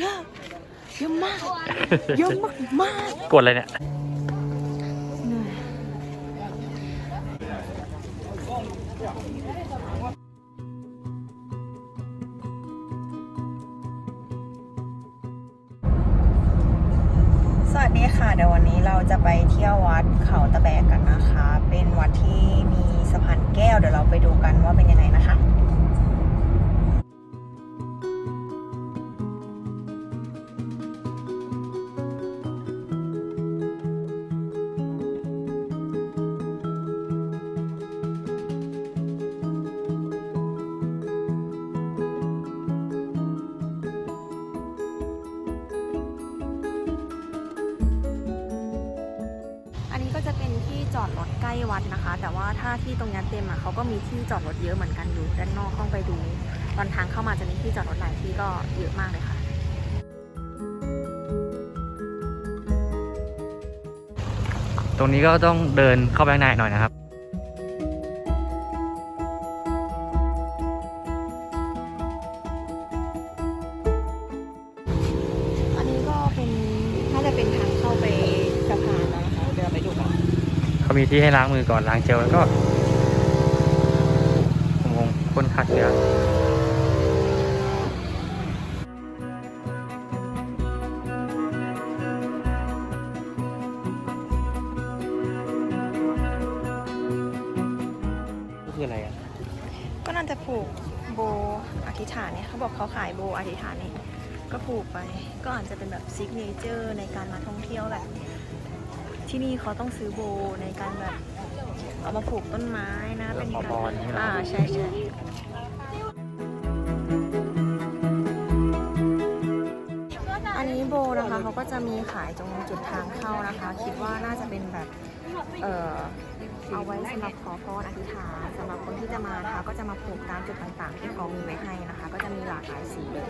เยอะเยอะมาก เยอะมากมากกดเลยเนี่ยเหนื่อยสวัสดีค่ะ เดี๋ยววันนี้เราจะไปเที่ยววัดเขาตะแบกกันนะคะ เป็นวัดที่มีสะพานแก้ว เดี๋ยวเราไปดูกันว่าเป็นยังไงนะคะ จอดรถใกล้วัดนะคะ แต่ว่าถ้าที่ตรงนี้เต็มอะเขาก็มีที่จอดรถเยอะเหมือนกันอยู่ด้านนอกต้องไปดู ตอนทางเข้ามาจะมีที่จอดรถหลายที่ก็เยอะมากเลยค่ะ ตรงนี้ก็ต้องเดินเข้าไปข้างในหน่อยนะครับ ที่ให้ล้างมือก่อนล้างเจลแล้วก็ผมคงพ่นฆ่าเชื้อก็คืออะไรอะก็น่าจะผูกโบอธิษฐานเนี่ยเขาบอกเขาขายโบอธิษฐานนี่ก็ผูกไป ก็อาจจะเป็นแบบซิกเนเจอร์ในการมาท่องเที่ยวแหละ ที่นี่เขาต้องซื้อโบในการแบบเอามาผูกต้นไม้นะ เป็นขอพรนี่เหรออ่าใช่ใช่อันนี้โบนะคะเขาก็จะมีขายตรงจุดทางเข้านะคะ คิดว่าน่าจะเป็นแบบเอ่อเอาไว้สำหรับขอพรอธิษฐานสำหรับคนที่จะมานะคะก็จะมาผูกตามจุดต่างๆ ที่เขามีไว้ให้นะคะ ก็จะมีหลากหลายสีเลย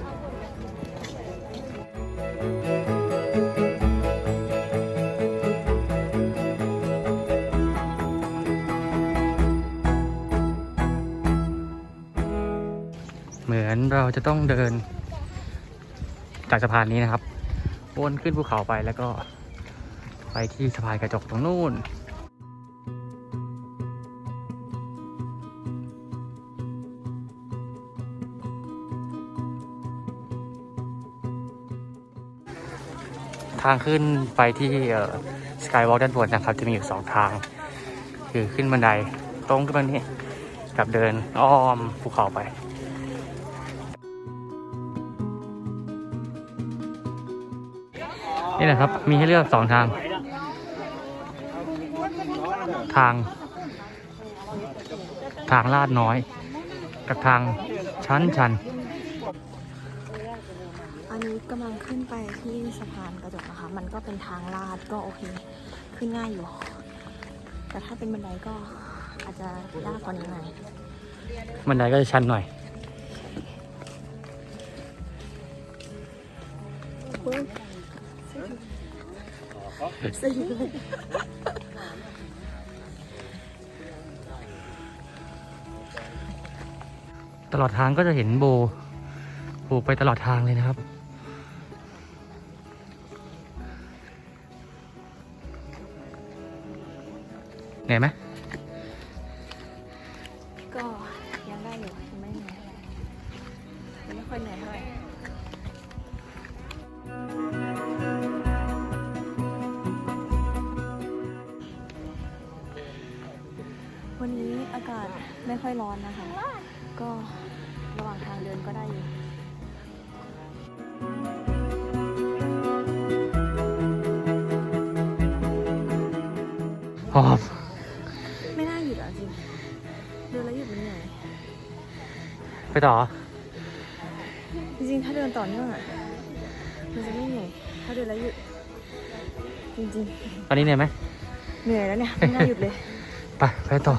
อนเราจะต้องเดิน จากสะพานนี้นะครับวนขึ้นภูเขาไปแล้วก็ไปที่สะพานกระจกตรงนู้นทางขึ้นไปที่สกายวอล์กด้านบนนะครับ จะมีอยู่สองทาง คือขึ้นบันไดตรงขึ้นมานี้กับเดินอ้อมภูเขาไป นี่แหละครับ มีให้เลือกสองทาง ทาง ทางลาดน้อย กับทางชันชันอันนี้กำลังขึ้นไปที่สะพานกระจกนะคะ มันก็เป็นทางลาดก็โอเค ขึ้นง่ายอยู่ แต่ถ้าเป็นบันไดก็อาจจะยากกว่านี้หน่อยบันไดก็จะชันหน่อย ตลอดทางก็จะเห็นโบผูกไปตลอดทางเลยนะครับ เหนื่อยไหม ค่อยร้อนนะคะ ก็ระหว่างทางเดินก็ได้อยู่หอบไม่น่าหยุดอะจริงเดินแล้วหยุดมันเหนื่อยไปต่อ จริงๆ ถ้าเดินต่อเนื่องอะมันจะไม่เหนื่อยถ้าเดินแล้วหยุด จริงตอนนี้เหนื่อยไหมๆ เหนื่อยแล้วเนี่ย ไม่น่าหยุดเลย ไป ไปต่อ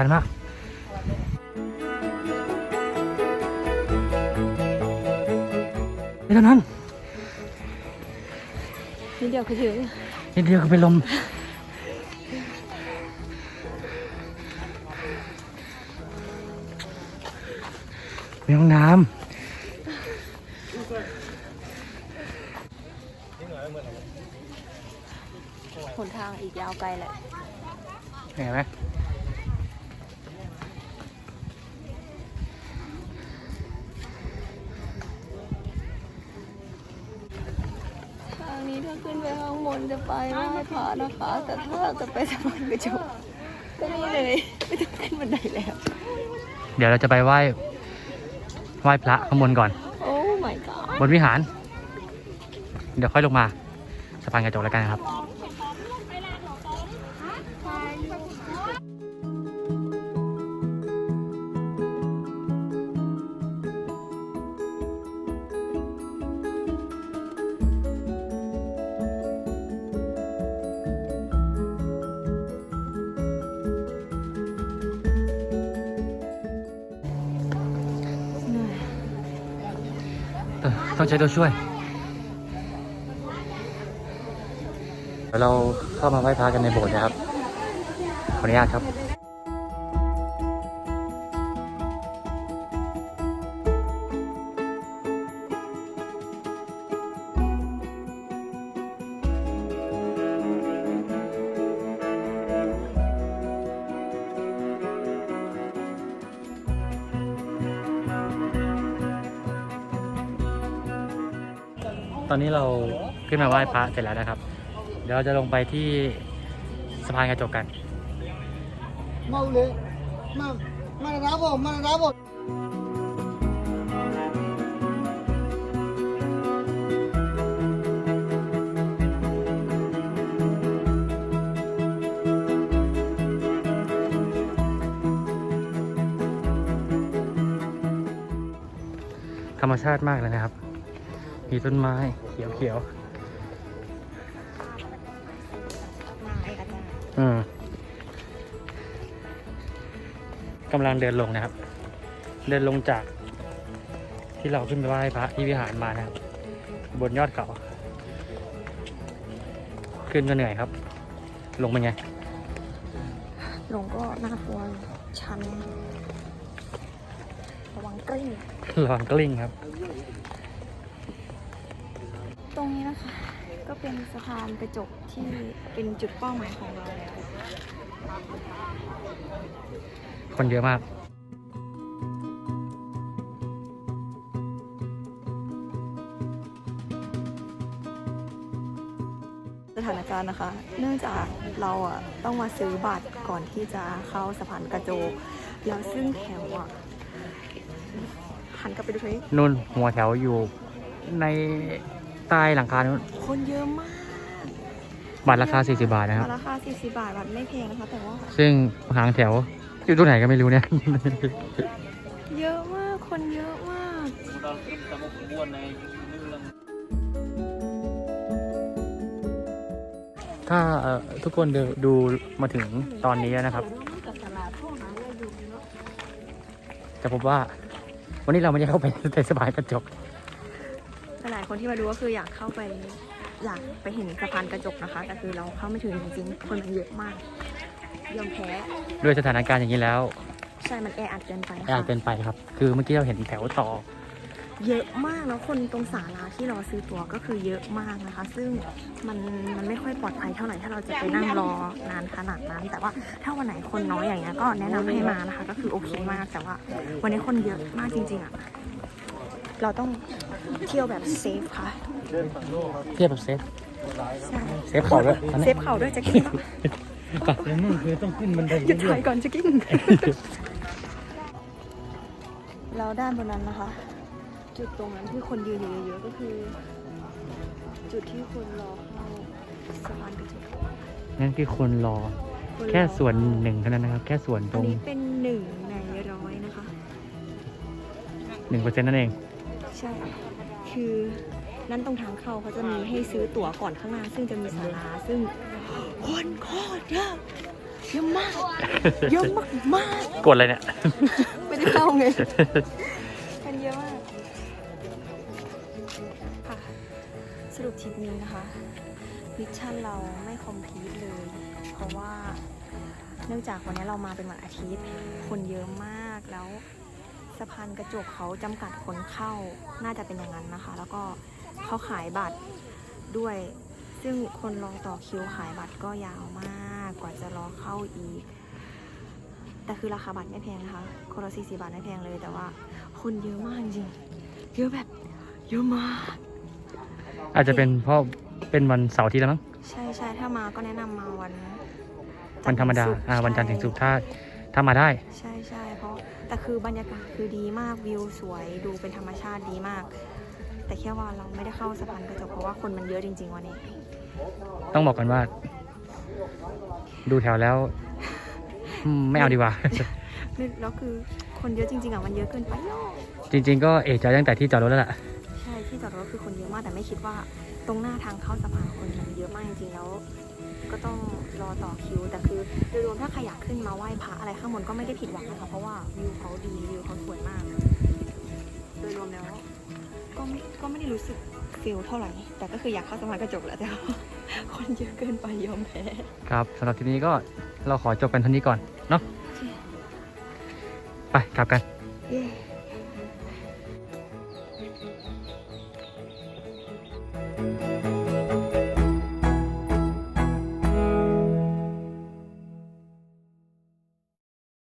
ชันมากนี่เท่านั้นนิดเดียวคือถึงนิดเดียวก็เป็นลม มีห้องน้ำหนทางอีกยาวไกลแหละเห็นไหม ไปไหว้พระนะคะ แต่ถ้าจะไปสะพานกระจกก็นี่เลยไม่ต้องขึ้นบันไดแล้ว เดี๋ยวเราจะไปไหว้ไหว้พระข้างบนก่อน โอ้ my god บนวิหาร เดี๋ยวค่อยลงมาสะพานกระจกแล้วกันครับ ต้องใช้ตัวช่วยเดี๋ยวเราเข้ามาไหว้พระกันในโบสถ์นะครับ ขออนุญาตครับ ตอนนี้เราขึ้นมาไหว้พระเสร็จแล้วนะครับ เดี๋ยวเราจะลงไปที่สะพานกระจกกัน mau lên mà mà đá bộ mà đá bộ ธรรมชาติมากเลยนะครับ มีต้นไม้เขียวเขียวมาไอ้กระจายๆอืมกำลังเดินลงนะครับ เดินลงจากที่เราขึ้นไปไหว้พระที่วิหารมานะครับ บนยอดเขา ขึ้นก็เหนื่อยครับ ลงเป็นไง ลงก็น่ากลัวชัน ระวังกลิ้งระวังกลิ้งครับ เป็นสะพานกระจกที่เป็นจุดเป้าหมายของเราแล้วคนเยอะมาก สถานการณ์นะคะ เนื่องจากเราอะต้องมาซื้อบัตรก่อนที่จะเข้าสะพานกระโจก แล้วซึ่งแถวอะหันกลับไปดูเฮ้ยนุ่นหัวแถวอยู่ใน ใต้หลังคานู้นคนเยอะมากบัตรราคา 40 บาทนะครับ ราคา 40 บาทบัตรไม่แพงนะคะแต่ว่าซึ่งหางแถวอยู่ตรงไหนก็ไม่รู้เนี่ย เยอะมากคนเยอะมาก ถ้าเอ่อทุกคนดูดูมาถึงตอนนี้นะครับ จะพบว่าวันนี้เราไม่ได้เข้าไปในสบายกระจกหลาย คนที่มาดูก็คืออยากเข้าไปอยากไปเห็นสะพานกระจกนะคะ แต่คือเราเข้าไม่ถึงจริงๆคนมันเยอะมากยอมแพ้ด้วยสถานการณ์อย่างนี้แล้วใช่มันแออัดเกินไปอาค่ะจเป็นไปครับ คือเมื่อกี้เราเห็นแถวต่อ เยอะมากแล้วคนตรงศาลาที่รอซื้อตั๋วก็คือเยอะมากนะคะ ซึ่งมันมันไม่ค่อยปลอดภัยเท่าไหร่ถ้าเราจะไปนั่งรอนานขนาดนั้น แต่ว่าถ้าวันไหนคนน้อยอย่างเงี้ยก็แนะนำให้มานะคะ ก็คือโอเคมากแต่ว่า วันนี้คนเยอะมากจริง ๆอะ เราต้องเที่ยวแบบเซฟค่ะเทียบแบบเซฟใช่เซฟเข่าด้วยอันนี้เซฟเข่าด้วยจะกิ้งแล้วนั่นคือต้องขึ้นบันไดหยุดถ่ายก่อนจะกิ้งแล้วด้านบนนั้นนะคะ จุดตรงนั้นที่คนยืนอยู่เยอะๆก็คือ จุดที่คนรอเข้าสะพานกระจกนั่นคือคนรอคนรอ แค่ส่วนหนึ่งเท่านั้นนะครับ แค่ส่วนตอัรนงนี้เป็นหนึ่งในร้อยนะคะ หนึ่งเปอร์เซ็นต์นั่นเอง ใช่ คือนั่นตรงทางเข้าเขาจะมีให้ซื้อตั๋วก่อนข้างหน้า ซึ่งจะมีศาลาซึ่งคนโคตรเยอะเยอะมากเยอะมากมากกดอะไรเนี่ยๆไม่ได้เข้าไงกันเยอะมากค่ะสรุปทริปนี้นะคะมิชชั่นเราไม่คอมพลีทเลย เพราะว่าเนื่องจากวันนี้เรามาเป็นวันอาทิตย์ คนเยอะมากแล้ว สะพานกระจกเขาจำกัดคนเข้าน่าจะเป็นอย่างนั้นนะคะ แล้วก็เขาขายบัตรด้วย ซึ่งคนรอต่อคิวขายบัตรก็ยาวมากกว่าจะรอเข้าอีก แต่คือราคาบัตรไม่แพงนะคะคนละ40บาทไม่แพงเลยแต่ว่า คนเยอะมากจริงเยอะแบบเยอะมาก อาจจะเป็นเพราะเป็นวันเสาร์อาที่แล้วมั้งใช่ใช่ถ้ามาก็แนะนำมาวันวันธรรมดาจันทร์ถึงศุกอ่า วันจันทร์ถึงศุกร์ใช่ถ้า ถ้ามาได้ ใช่ใช่เพราะแต่คือบรรยากาศคือดีมากวิวสวยดูเป็นธรรมชาติดีมาก แต่แค่ว่าเราไม่ได้เข้าสะพานกระจกเพราะว่าคนมันเยอะจริง ๆ วันนี้ ต้องบอกกันว่า ดูแถวแล้วอืมไม่เอาดีกว่าแล้วคือคนเยอะจริง ๆอะมันเยอะเกินไปอะจริง ๆ ก็เอะใจตั้งแต่ที่จอดรถแล้วล่ะใช่ที่จอดรถคือคนเยอะมากแต่ไม่คิดว่า ตรงหน้าทางเข้าสะพานคนมันเยอะมากจริงๆแล้ว ก็ต้องรอต่อคิว แต่คือโดยรวมถ้าใครอยากขึ้นมาไหว้พระอะไรข้างบนก็ไม่ได้ผิดหวังนะคะเพราะว่าวิวเขาดีวิวเขาสวยมาก โดยรวมแล้วก็ไม่ก็ไม่ได้รู้สึกฟิลเท่าไหร่ แต่ก็คืออยากเข้าสะพานกระจกแหละแต่ว่าคนเยอะเกินไปยอมแพ้ครับสำหรับทีนี้ก็เราขอจบกันเท่านี้ก่อนเนาะไปกลับกันเย้